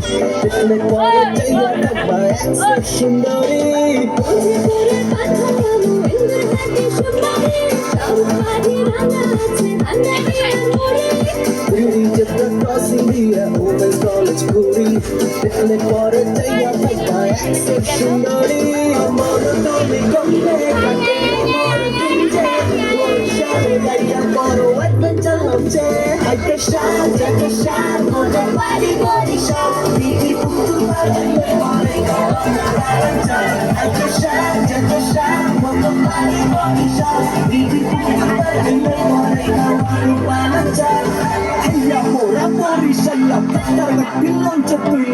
पिछले क्वार्टर में यार लगभग एक सुंदरी Beauty just crossing the open college booty. Little quarter, take your bike, my ex, so she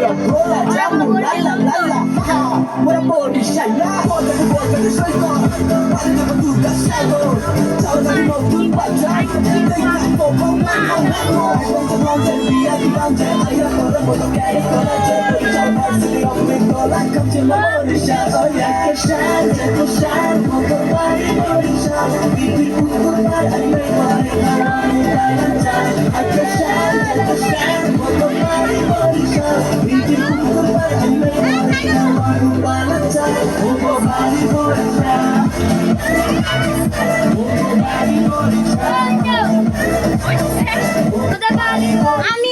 Bola, jamu, lala, lala, ha, what a body, shalla, body, body, shalla. Body, you. body, আমি